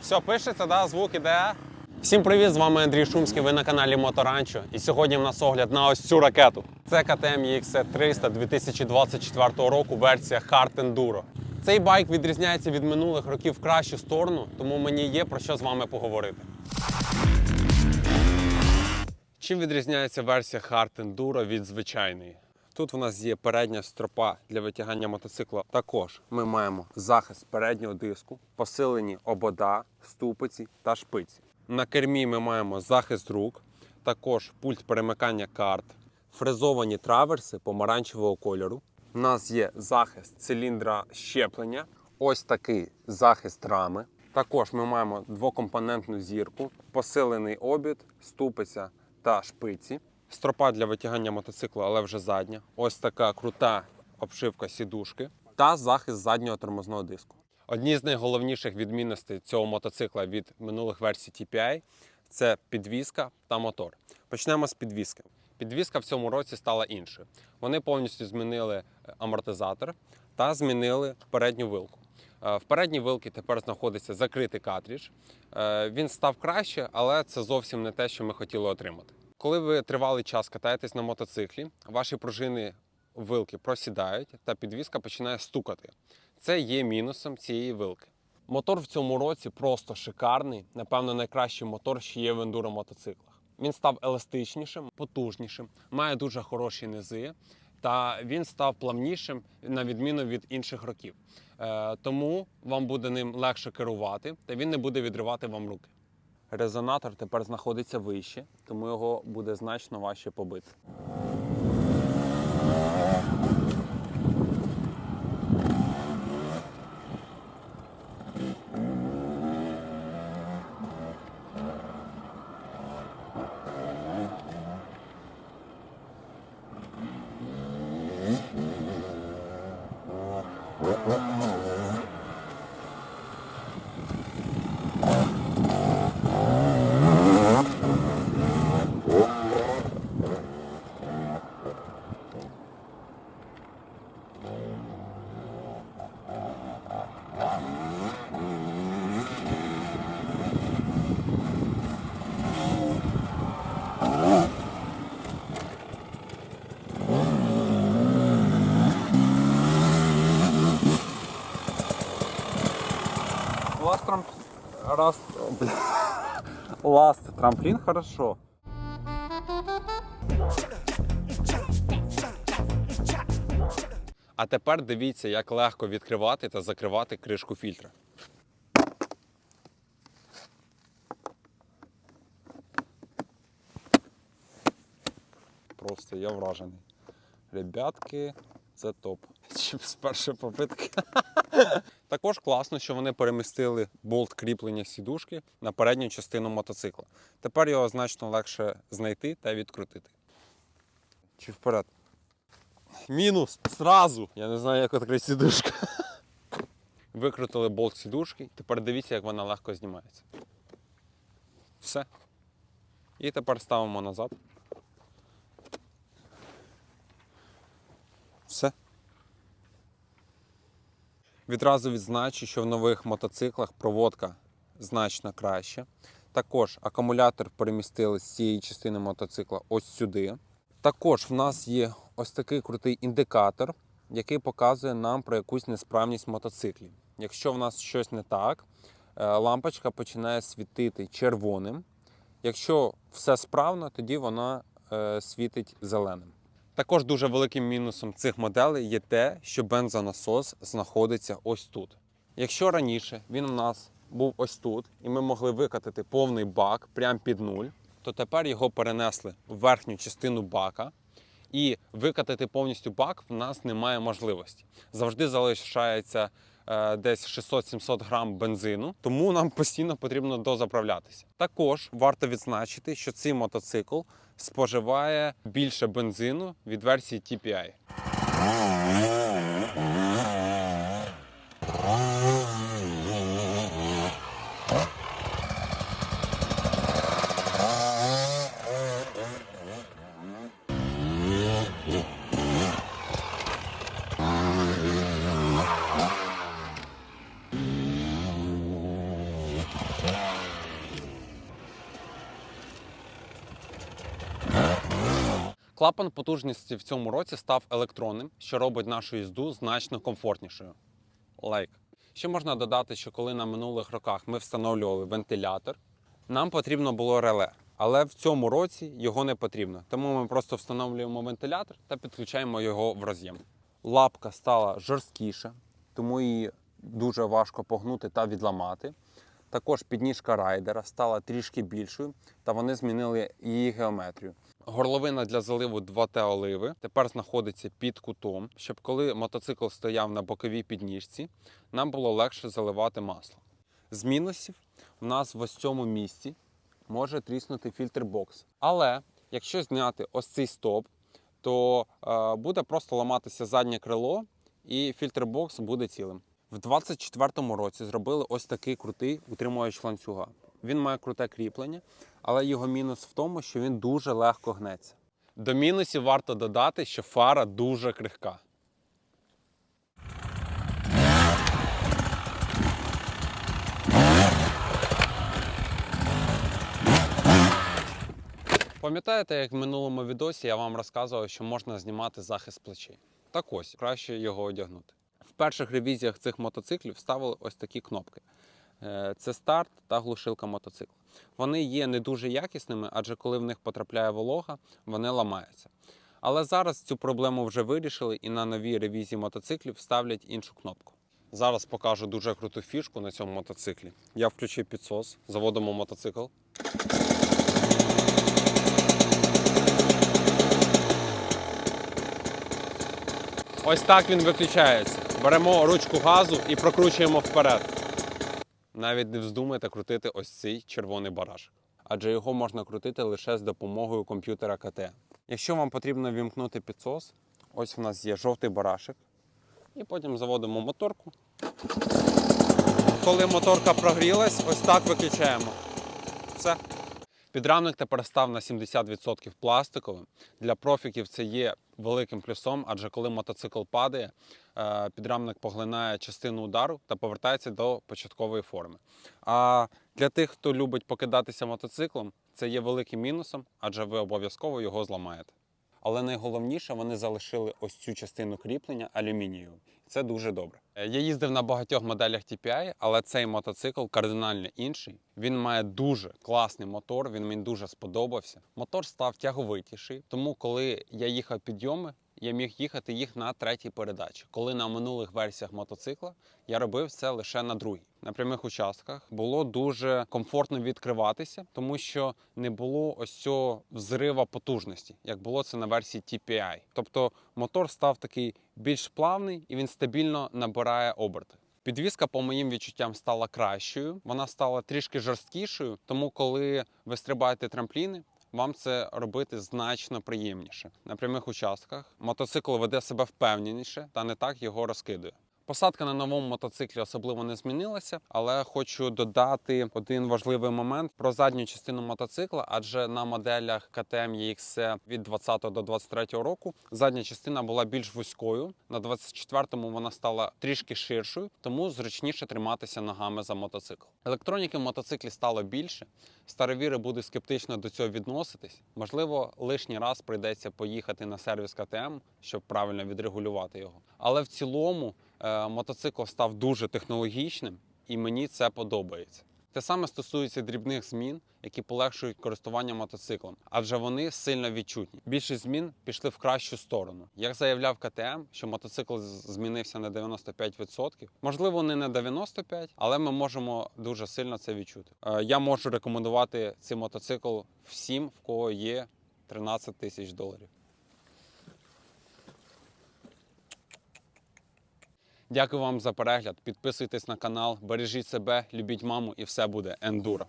Все пишеться, да? звук іде. Всім привіт! З вами Андрій Шумський. Ви на каналі Моторанчо. І сьогодні в нас огляд на ось цю ракету. Це КТМ EXC 300 2024 року, версія Hard Enduro. Цей байк відрізняється від минулих років в кращу сторону, тому мені є про що з вами поговорити. Чим відрізняється версія Hard Enduro від звичайної? Тут у нас є передня стропа для витягання мотоцикла. Також ми маємо захист переднього диску, посилені обода, ступиці та шпиці. На кермі ми маємо захист рук, також пульт перемикання карт, фрезовані траверси помаранчевого кольору. У нас є захист циліндра щеплення, ось такий захист рами. Також ми маємо двокомпонентну зірку, посилений обід, ступиця та шпиці. Стропа для витягання мотоцикла, але вже задня. Ось така крута обшивка сідушки та захист заднього тормозного диску. Одні з найголовніших відмінностей цього мотоцикла від минулих версій TPI це підвізка та мотор. Почнемо з підвізки. Підвізка в цьому році стала іншою. Вони повністю змінили е, амортизатор та змінили передню вилку. Е, В передній вилці тепер знаходиться закритий картридж. Е, Він став краще, але це зовсім не те, що ми хотіли отримати. Коли ви тривалий час катаєтесь на мотоциклі, ваші пружини вилки просідають та підвізка починає стукати. Це є мінусом цієї вилки. Мотор в цьому році просто шикарний. Напевно, найкращий мотор, що є в ендуро мотоциклах. Він став еластичнішим, потужнішим, має дуже хороші низи, та він став плавнішим на відміну від інших років. Е, тому вам буде ним легше керувати, та він не буде відривати вам руки. Резонатор тепер знаходиться вище, тому його буде значно важче побити. Ласт трамп... Раст... Бля. Ласт трамплин хорошо. А тепер дивіться, як легко відкривати та закривати кришку фільтра. Просто я вражений. Ребятки, це топ. Чим з першої попитки. Також класно, що вони перемістили болт кріплення сідушки на передню частину мотоцикла. Тепер його значно легше знайти та відкрутити. Чи вперед? Мінус! Сразу! Я не знаю, як відкрити сідушку. Викрутили болт сідушки, тепер дивіться, як вона легко знімається. Все. І тепер ставимо назад. Все. Відразу відзначу, що в нових мотоциклах проводка значно краще. Також акумулятор перемістили з цієї частини мотоцикла ось сюди. Також в нас є ось такий крутий індикатор, який показує нам про якусь несправність мотоциклів. Якщо в нас щось не так, е, лампочка починає світити червоним. Якщо все справно, тоді вона е, світить зеленим. Також дуже великим мінусом цих моделей є те, що бензонасос знаходиться ось тут. Якщо раніше він у нас був ось тут, і ми могли викатати повний бак прямо під нуль, то тепер його перенесли в верхню частину бака. І викатати повністю бак в нас немає можливості. Завжди залишається десь 600-700 грам бензину, тому нам постійно потрібно дозаправлятися. Також варто відзначити, що цей мотоцикл споживає більше бензину від версії TPI. Клапан потужності в цьому році став електронним, що робить нашу їзду значно комфортнішою. Лайк. Ще можна додати, що коли на минулих роках ми встановлювали вентилятор, нам потрібно було реле. Але в цьому році його не потрібно. Тому ми просто встановлюємо вентилятор та підключаємо його в роз'єм. Лапка стала жорсткіша, тому її дуже важко погнути та відламати. Також підніжка райдера стала трішки більшою, та вони змінили її геометрію. Горловина для заливу 2Т оливи тепер знаходиться під кутом, щоб коли мотоцикл стояв на боковій підніжці, нам було легше заливати масло. З мінусів у нас в ось цьому місці може тріснути фільтр бокс. Але якщо зняти ось цей стоп, то е, буде просто ламатися заднє крило, і фільтр бокс буде цілим. В 24-му році зробили ось такий крутий утримувач ланцюга. Він має круте кріплення, але його мінус в тому, що він дуже легко гнеться. До мінусів варто додати, що фара дуже крихка. Пам'ятаєте, як в минулому відосі я вам розказував, що можна знімати захист плечей? Так ось, краще його одягнути. В перших ревізіях цих мотоциклів ставили ось такі кнопки. Е, Це старт та глушилка мотоцикла. Вони є не дуже якісними, адже коли в них потрапляє волога, вони ламаються. Але зараз цю проблему вже вирішили і на новій ревізії мотоциклів ставлять іншу кнопку. Зараз покажу дуже круту фішку на цьому мотоциклі. Я включив підсос, заводимо мотоцикл. Ось так він виключається. Беремо ручку газу і прокручуємо вперед. Навіть не вздумайте крутити ось цей червоний барашок, адже його можна крутити лише з допомогою комп'ютера КТ. Якщо вам потрібно вімкнути підсос, ось у нас є жовтий барашек. І потім заводимо моторку. Коли моторка прогрілась, ось так виключаємо. Все. Підрамник тепер став на 70% пластиковим. Для профіків це є великим плюсом, адже коли мотоцикл падає, е, підрамник поглинає частину удару та повертається до початкової форми. А для тих, хто любить покидатися мотоциклом, це є великим мінусом, адже ви обов'язково його зламаєте. Але найголовніше, вони залишили ось цю частину кріплення алюмінію. Це дуже добре. Е, Я їздив на багатьох моделях TPI, але цей мотоцикл кардинально інший. Він має дуже класний мотор, він мені дуже сподобався. Мотор став тяговитіший, тому коли я їхав підйоми, я міг їхати їх на третій передачі. Коли на минулих версіях мотоцикла я робив це лише на другій. На прямих участках було дуже комфортно відкриватися, тому що не було ось цього взрива потужності, як було це на версії TPI. Тобто мотор став такий більш плавний і він стабільно набирає оберти. Підвізка, по моїм відчуттям, стала кращою. Вона стала трішки жорсткішою, тому коли ви стрибаєте трампліни, вам це робити значно приємніше. На прямих участках мотоцикл веде себе впевненіше та не так його розкидує. Посадка на новому мотоциклі особливо не змінилася, але хочу додати один важливий момент про задню частину мотоцикла, адже на моделях КТМ EXC від 20 до 23 року задня частина була більш вузькою. На 24-му вона стала трішки ширшою, тому зручніше триматися ногами за мотоцикл. Електроніки в мотоциклі стало більше. Старовіри будуть скептично до цього відноситись. Можливо, лишній раз прийдеться поїхати на сервіс КТМ, щоб правильно відрегулювати його. Але в цілому мотоцикл став дуже технологічним, і мені це подобається. Те саме стосується дрібних змін, які полегшують користування мотоциклом, адже вони сильно відчутні. Більшість змін пішли в кращу сторону. Як заявляв КТМ, що мотоцикл змінився на 95%, можливо, не на 95%, але ми можемо дуже сильно це відчути. Е, Я можу рекомендувати цей мотоцикл всім, в кого є 13 тисяч доларів. Дякую вам за перегляд. Підписуйтесь на канал, бережіть себе, любіть маму, і все буде ендуро.